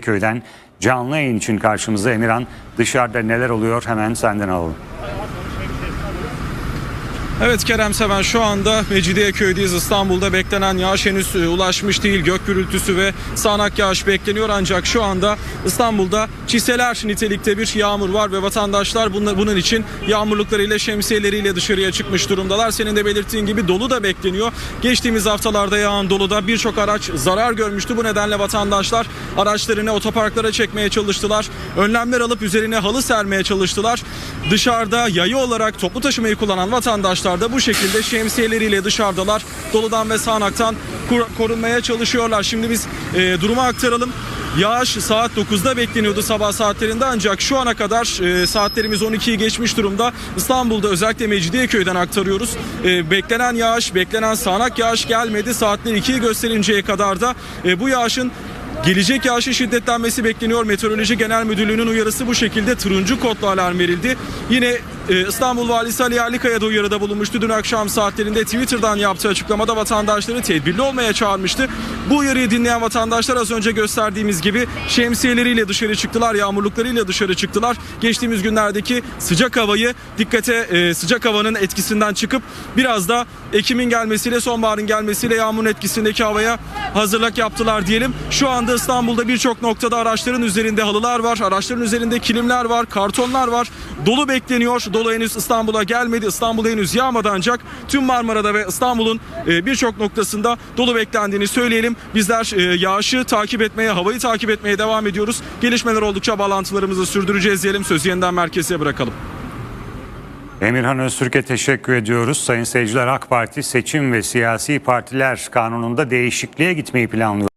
Köy'den canlı yayın için karşımıza Emirhan. Dışarıda neler oluyor hemen senden alalım. Evet Kerem Seven şu anda Mecidiyeköy'deyiz. İstanbul'da beklenen yağış henüz e, ulaşmış değil. Gök gürültüsü ve sağanak yağış bekleniyor ancak şu anda İstanbul'da çiseler nitelikte bir yağmur var ve vatandaşlar bunun, için yağmurluklarıyla şemsiyeleriyle dışarıya çıkmış durumdalar. Senin de belirttiğin gibi dolu da bekleniyor. Geçtiğimiz haftalarda yağan doluda birçok araç zarar görmüştü. Bu nedenle vatandaşlar araçlarını otoparklara çekmeye çalıştılar. Önlemler alıp üzerine halı sermeye çalıştılar. Dışarıda yayı olarak toplu taşımayı kullanan vatandaşlar da bu şekilde şemsiyeleriyle dışarıdalar. Doludan ve sağanaktan korunmaya çalışıyorlar. Şimdi biz e, durumu aktaralım. Yağış saat 9'da bekleniyordu sabah saatlerinde ancak şu ana kadar e, saatlerimiz 12'yi geçmiş durumda. İstanbul'da özellikle Mecidiyeköy'den aktarıyoruz. E, beklenen yağış, beklenen sağanak yağış gelmedi. Saatler 2'yi gösterinceye kadar da e, bu yağışın Gelecek yağışın şiddetlenmesi bekleniyor. Meteoroloji Genel Müdürlüğü'nün uyarısı bu şekilde turuncu kodlu alarm verildi. Yine İstanbul Valisi Ali Yerlikaya da uyarıda bulunmuştu. Dün akşam saatlerinde Twitter'dan yaptığı açıklamada vatandaşları tedbirli olmaya çağırmıştı. Bu uyarıyı dinleyen vatandaşlar az önce gösterdiğimiz gibi şemsiyeleriyle dışarı çıktılar, yağmurluklarıyla dışarı çıktılar. Geçtiğimiz günlerdeki sıcak havayı dikkate e, sıcak havanın etkisinden çıkıp biraz da Ekim'in gelmesiyle sonbaharın gelmesiyle yağmurun etkisindeki havaya hazırlık yaptılar diyelim. Şu anda İstanbul'da birçok noktada araçların üzerinde halılar var, araçların üzerinde kilimler var, kartonlar var. Dolu bekleniyor. Dolu henüz İstanbul'a gelmedi. İstanbul'a henüz yağmadı ancak tüm Marmara'da ve İstanbul'un e, birçok noktasında dolu beklendiğini söyleyelim. Bizler e, yağışı takip etmeye, havayı takip etmeye devam ediyoruz. Gelişmeler oldukça bağlantılarımızı sürdüreceğiz diyelim. Sözü yeniden merkeze bırakalım. Emirhan Öztürk'e teşekkür ediyoruz. Sayın seyirciler AK Parti seçim ve siyasi partiler kanununda değişikliğe gitmeyi planlıyor.